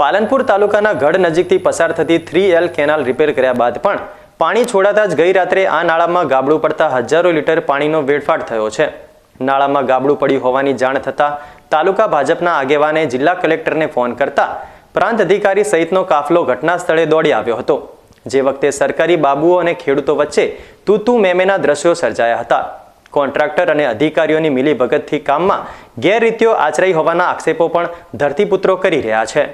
પાલનપુર તાલુકાના ગઢ નજીકથી પસાર થતી થ્રી એલ કેનાલ રિપેર કર્યા બાદ પણ પાણી છોડાતા જ ગઈ રાત્રે આ નાળામાં ગાબડું પડતા હજારો લીટર પાણીનો વેડફાટ થયો છે. નાળામાં ગાબડું પડ્યું હોવાની જાણ થતાં તાલુકા ભાજપના આગેવાને જિલ્લા કલેક્ટરને ફોન કરતા પ્રાંત અધિકારી સહિતનો કાફલો ઘટના સ્થળે દોડી આવ્યો હતો. જે વખતે સરકારી બાબુઓ અને ખેડૂતો વચ્ચે તૂતુ, મેમેના દ્રશ્યો સર્જાયા હતા. કોન્ટ્રાક્ટર અને અધિકારીઓની મિલીભગતથી કામમાં ગેરરીતિઓ આચરાઈ હોવાના આક્ષેપો પણ ધરતીપુત્રો કરી રહ્યા છે.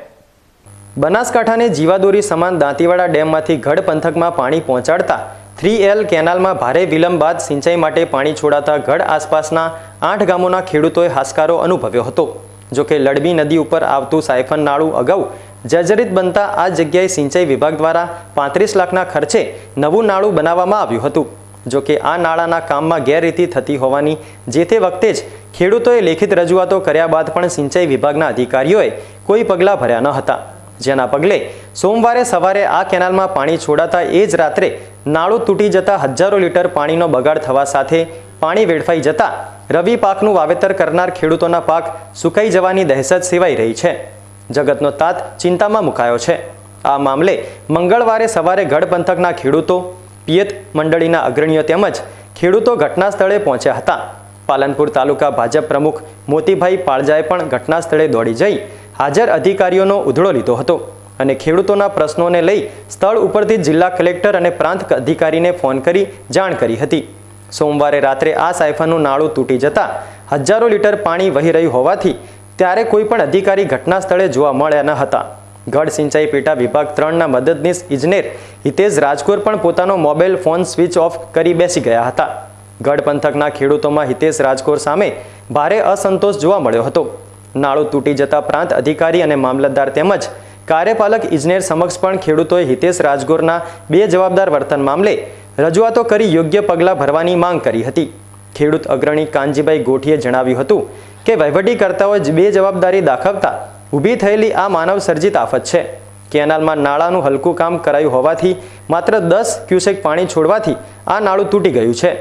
બનાસકાંઠાને જીવાદોરી સમાન દાંતીવાડા ડેમમાંથી ગઢ પંથકમાં પાણી પહોંચાડતા થ્રી એલ કેનાલમાં ભારે વિલંબ બાદ સિંચાઈ માટે પાણી છોડાતા ગઢ આસપાસના આઠ ગામોના ખેડૂતોએ હાશકારો અનુભવ્યો હતો. જોકે લડબી નદી ઉપર આવતું સાયફન નાળું અગાઉ જર્જરિત બનતા આ જગ્યાએ સિંચાઈ વિભાગ દ્વારા પાંત્રીસ લાખના ખર્ચે નવું નાળું બનાવવામાં આવ્યું હતું. જોકે આ નાળાના કામમાં ગેરરીતિ થતી હોવાની જે તે વખતે જ ખેડૂતોએ લેખિત રજૂઆતો કર્યા બાદ પણ સિંચાઈ વિભાગના અધિકારીઓએ કોઈ પગલાં ભર્યા ન હતા. જેના પગલે સોમવારે સવારે આ કેનાલમાં પાણી છોડાતા એ જ રાત્રે નાળું તૂટી જતા હજારો લીટર પાણીનો બગાડ થવા સાથે પાણી વેડફાઈ જતા રવિ પાકનું વાવેતર કરનાર ખેડૂતોના પાક સુકાઈ જવાની દહેશત સેવાઈ રહી છે. જગતનો તાત ચિંતામાં મુકાયો છે. આ મામલે મંગળવારે સવારે ગઢ પંથકના ખેડૂતો, પિયત મંડળીના અગ્રણીઓ તેમજ ખેડૂતો ઘટના સ્થળે પહોંચ્યા હતા. પાલનપુર તાલુકા ભાજપ પ્રમુખ મોતીભાઈ પાળજાએ પણ ઘટના સ્થળે દોડી જઈ હાજર અધિકારીઓનો ઉધડો લીધો હતો અને ખેડૂતોના પ્રશ્નોને લઈ સ્થળ ઉપરથી જિલ્લા કલેક્ટર અને પ્રાંત અધિકારીને ફોન કરી જાણ કરી હતી. સોમવારે રાત્રે આ સાયફાનું નાળું તૂટી જતા હજારો લીટર પાણી વહી રહ્યું હોવાથી ત્યારે કોઈ પણ અધિકારી ઘટના સ્થળે જોવા મળ્યા ન હતા. ગઢ સિંચાઈ પેટા વિભાગ ત્રણના મદદનીશ ઇજનેર હિતેશ રાજકોર પણ પોતાનો મોબાઈલ ફોન સ્વિચ ઓફ કરી બેસી ગયા હતા. ગઢ પંથકના ખેડૂતોમાં હિતેશ રાજકોર સામે ભારે અસંતોષ જોવા મળ્યો હતો. નાળું તૂટી જતા પ્રાંત અધિકારી અને મામલતદાર તેમજ કાર્યપાલક ઇજનેર સમક્ષ પણ ખેડૂતોએ હિતેશ રાજગોરના બે જવાબદાર વર્તન મામલે રજૂઆતો કરી યોગ્ય પગલાં ભરવાની માંગ કરી હતી. ખેડૂત અગ્રણી કાનજીભાઈ ગોઠીએ જણાવ્યું હતું કે વહીવટીકર્તાઓએ બે જવાબદારી દાખવતા ઊભી થયેલી આ માનવ સર્જિત આફત છે. કેનાલમાં નાળાનું હલકું કામ કરાયું હોવાથી માત્ર દસ ક્યુસેક પાણી છોડવાથી આ નાળું તૂટી ગયું છે.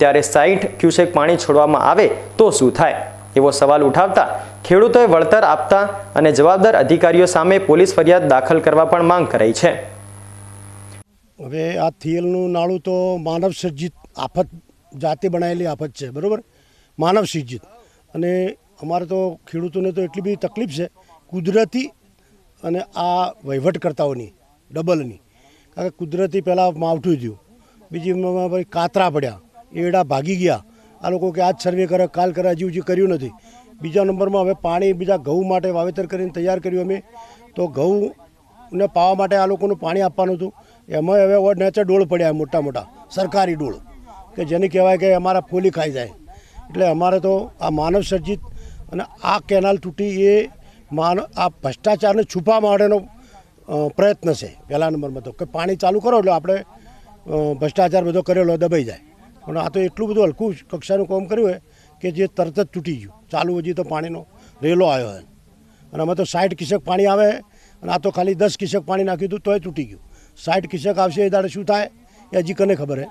ત્યારે સાઠ ક્યુસેક પાણી છોડવામાં આવે તો શું થાય? એવો સવાલ ઉઠાવતા ખેડૂતોએ વળતર આપતા અને જવાબદાર અધિકારીઓ સામે પોલીસ ફરિયાદ દાખલ કરવા પણ માંગ કરાઈ છે. હવે આ થિયલનું નાળું તો માનવ સર્જિત આફત જાતે બનાવેલી આફત છે, બરાબર? માનવ સર્જિત. અને અમારે તો ખેડૂતોને તો એટલી બધી તકલીફ છે, કુદરતી અને આ વહીવટકર્તાઓની, ડબલની. કારણ કે કુદરતી પહેલાં માવઠું થયું. બીજી કાતરા પડ્યા, એડા ભાગી ગયા. આ લોકો કે આજ સર્વે કરે, કાલ કરે, હજી હજી કર્યું નથી. બીજા નંબરમાં હવે પાણી, બીજા ઘઉં માટે વાવેતર કરીને તૈયાર કર્યું અમે. તો ઘઉંને પાવા માટે આ લોકોનું પાણી આપવાનું હતું. એમાં હવે ઓડ નેચર ડોળ પડ્યા મોટા મોટા. સરકારી ડોળ. કે જેને કહેવાય કે અમારા ફોલી ખાઈ જાય. એટલે અમારે તો આ માનવ સર્જિત અને આ કેનાલ તૂટી એ માન, આ ભ્રષ્ટાચારને છુપા માટેનો પ્રયત્ન છે પહેલા નંબરમાં તો. કે પાણી ચાલુ કરો એટલે આપણે ભ્રષ્ટાચાર બધો કરેલો દબાઈ જાય. પણ આ તો એટલું બધું હલકું કક્ષાનું કામ કર્યું હોય કે જે તરત જ તૂટી ગયું. ચાલુ હજી તો પાણીનો રેલો આવ્યો હોય અને અમે તો સાઠ કિસક પાણી આવે અને આ તો ખાલી દસ કિસક પાણી નાખ્યું હતું તોય તૂટી ગયું. સાઠ કિસક આવશે એ દાડે શું થાય? એ હજી કને ખબર હે?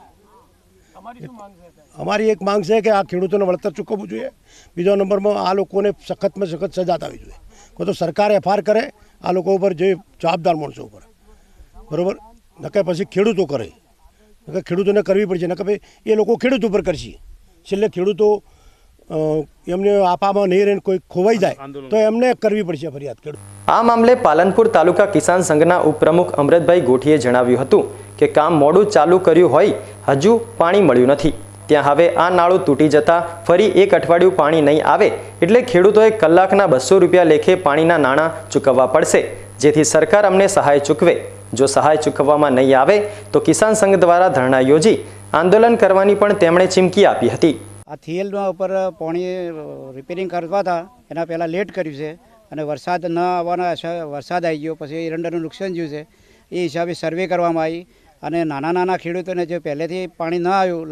અમારી એક માંગ છે કે આ ખેડૂતોને વળતર ચૂકવવું જોઈએ. બીજો નંબરમાં આ લોકોને સખતમાં સખત સજા થવી જોઈએ. કોઈ તો સરકાર એફઆર કરે આ લોકો ઉપર જે જવાબદાર માણસો ઉપર. બરાબર? નકે પછી ખેડૂતો કરે. નકે ખેડૂતોને કરવી પડશે. નકે ભાઈ એ લોકો ખેડૂત ઉપર કરશે. છેલ્લે ખેડૂતો એમને આપામાં નહીં રહીને કોઈ ખોવાઈ જાય તો એમને કરવી પડશે ફરિયાદ ખેડૂત. આ મામલે પાલનપુર તાલુકા કિસાન સંઘના ઉપપ્રમુખ અમૃતભાઈ ગોઠીએ જણાવ્યું હતું કે કામ મોડું ચાલુ કર્યું હોય હજુ પાણી મળ્યું નથી. ત્યાં હવે આ નાળું તૂટી જતા ફરી એક અઠવાડિયું પાણી નહીં આવે એટલે ખેડૂતોએ કલાકના બસો રૂપિયા લેખે પાણીના નાણાં ચૂકવવા પડશે જેથી સરકાર અમને સહાય ચૂકવે. જો સહાય ચૂકવવામાં નહીં આવે તો કિસાન સંઘ દ્વારા ધરણા યોજી આંદોલન કરવાની પણ તેમણે ચીમકી આપી હતી. આ થિયલમાં ઉપર પાણી રિપેરિંગ કરવા હતા. એના પહેલાં લેટ કર્યું છે અને વરસાદ ન આવવાના વરસાદ આવી ગયો. પછી એરંડાનું નુકસાન થયું છે. એ હિસાબે સર્વે કરવામાં આવી અને નાના નાના ખેડૂતોને જે પહેલેથી પાણી ન આવ્યું,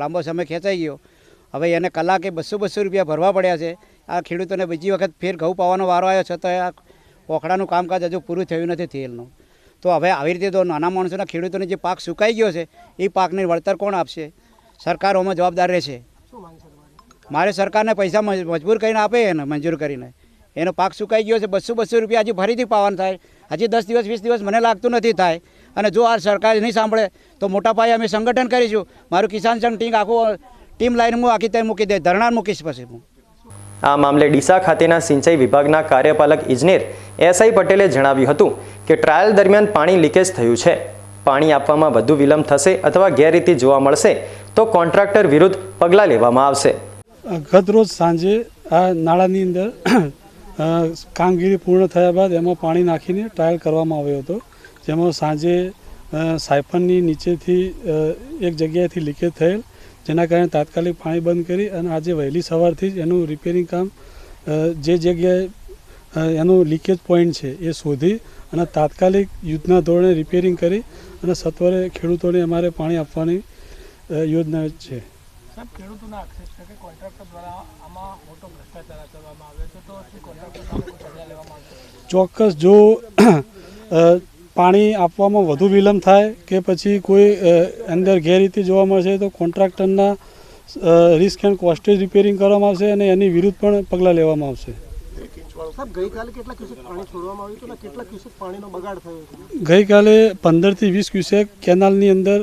લાંબો સમય ખેંચાઈ ગયો, હવે એને કલાકે બસો બસો રૂપિયા ભરવા પડ્યા છે. આ ખેડૂતોને બીજી વખત ફેર ઘઉં પાવાનો વારો આવ્યો, છતાં આ પોખડાનું કામકાજ હજુ પૂરું થયું નથી તેલનું તો હવે આવી રીતે તો નાના માણસોના ખેડૂતોને જે પાક સુકાઈ ગયો છે, એ પાકને વળતર કોણ આપશે? સરકાર સરકારોમાં જવાબદાર રહેશે. મારે સરકારને પૈસા મજબૂર કરીને આપે એને, મંજૂર કરીને. એનો પાક સુકાઈ ગયો છે, બસો બસો રૂપિયા હજી ફરીથી પાવાનું થાય. હજી દસ દિવસ, વીસ દિવસ મને લાગતું નથી થાય. અને જો આ સરકાર નહીં સાંભળે, તો મોટા પાયે અમે સંગઠન કરીશું. મારું કિસાન સંઘ ટીમ આખું, ટીમ લાઈન હું આખી ત્યાં મૂકી દે ધરણા મૂકીશ પછી હું. આ મામલે ડીસા ખાતેના સિંચાઈ વિભાગના કાર્યપાલક ઇજનેર એસઆઈ પટેલે જણાવ્યું હતું કે, ટ્રાયલ દરમિયાન પાણી લીકેજ થયું છે. પાણી આપવામાં વધુ વિલંબ થશે અથવા ગેરરીતિ જોવા મળશે, તો કોન્ટ્રાક્ટર વિરુદ્ધ પગલાં લેવામાં આવશે. ગત રોજ સાંજે આ નાળાની અંદર કામગીરી પૂર્ણ થયા બાદ એમાં પાણી નાખીને ટ્રાયલ કરવામાં આવ્યો હતો. જેમાં સાંજે સાયફનની નીચેથી એક જગ્યાએથી લીકેજ થયેલ, જેના કારણે તાત્કાલિક પાણી બંધ કરી અને આજે વહેલી સવારથી જ એનું રિપેરિંગ કામ જે જગ્યાએ એનું લીકેજ પોઈન્ટ છે એ શોધી અને તાત્કાલિક યુદ્ધના ધોરણે રિપેરિંગ કરી અને સત્વરે ખેડૂતોને અમારે પાણી આપવાની યોજના છે. ચોક્કસ જો પાણી આપવામાં વધુ વિલંબ થાય કે પછી કોઈ અંદર ગેરરીતિ જોવા મળશે તો કોન્ટ્રાક્ટરના રિસ્ક એન્ડ કોસ્ટેજ રિપેરિંગ કરવામાં આવશે અને એની વિરુદ્ધ પણ પગલાં લેવામાં આવશે. સાહેબ ગઈકાલે કેટલા ક્યુસેક પાણી છોડવામાં આવ્યું હતું અને કેટલા ક્યુસેક પાણીનો બગાડ થયો છે ગઈકાલે પંદરથી વીસ ક્યુસેક કેનાલની અંદર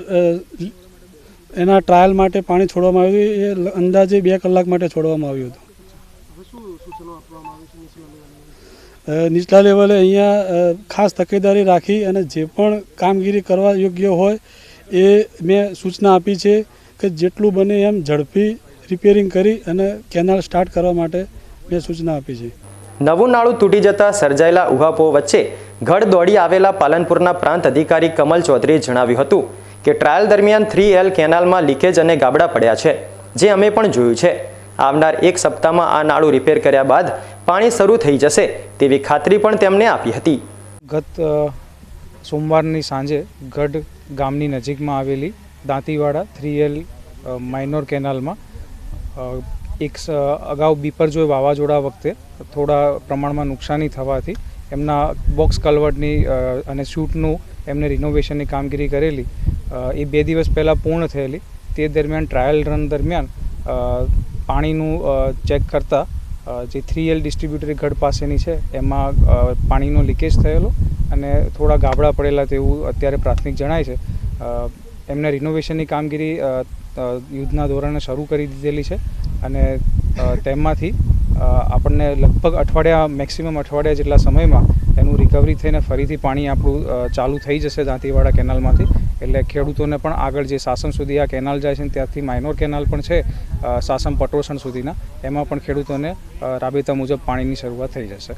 એના ટ્રાયલ માટે પાણી છોડવામાં આવ્યું એ અંદાજે બે કલાક માટે છોડવામાં આવ્યું હતું. નીચલા લેવલે? અહીંયા ખાસ તકેદારી રાખી અને જે પણ કામગીરી કરવા યોગ્ય હોય એ મેં સૂચના આપી છે કે જેટલું બને એમ ઝડપી રિપેરિંગ કરી અને કેનાલ સ્ટાર્ટ કરવા માટે મેં સૂચના આપી છે. નવું નાળું તૂટી જતા સર્જાયેલા ઉહાપો વચ્ચે ઘડ દોડી આવેલા પાલનપુરના પ્રાંત અધિકારી કમલ ચૌધરીએ જણાવ્યું હતું કે ટ્રાયલ દરમિયાન થ્રી એલ કેનાલમાં લીકેજ અને ગાબડા પડ્યા છે, જે અમે પણ જોયું છે. આવનાર એક સપ્તાહમાં આ નાળું રિપેર કર્યા બાદ પાણી શરૂ થઈ જશે તેવી ખાતરી પણ તેમણે આપી હતી. ગત સોમવારની સાંજે ગઢ ગામની નજીકમાં આવેલી દાંતીવાડા થ્રી એલ માઇનોર કેનાલમાં એક અગાઉ બીપરજોય વાવાઝોડા વખતે થોડા પ્રમાણમાં નુકસાની થવાથી એમના બોક્સ કલવર્ટની અને શૂટનું એમને રિનોવેશનની કામગીરી કરેલી. એ બે દિવસ પહેલાં પૂર્ણ થયેલી. તે દરમિયાન ટ્રાયલ રન દરમિયાન પાણીનું ચેક કરતાં જે થ્રી એલ ડિસ્ટ્રીબ્યુટરી ગઢ પાસેની છે, એમાં પાણીનો લીકેજ થયેલો અને થોડા ગાબડા પડેલા તેવું અત્યારે પ્રાથમિક જણાય છે. એમને રિનોવેશનની કામગીરી યુદ્ધના ધોરણે શરૂ કરી દીધેલી છે. અને તેમાંથી આપણને લગભગ અઠવાડિયા મેક્સિમમ અઠવાડિયા જેટલા સમયમાં એનું રિકવરી થઈને ફરીથી પાણી આપણું ચાલુ થઈ જશે દાંતીવાડા કેનાલમાંથી. એટલે ખેડૂતોને પણ આગળ જે સાસમ સુધી આ કેનાલ જાય છે ત્યાંથી માઇનોર કેનાલ પણ છે સાસમ પટોસણ સુધીના, એમાં પણ ખેડૂતોને રાબેતા મુજબ પાણીની શરૂઆત થઈ જશે.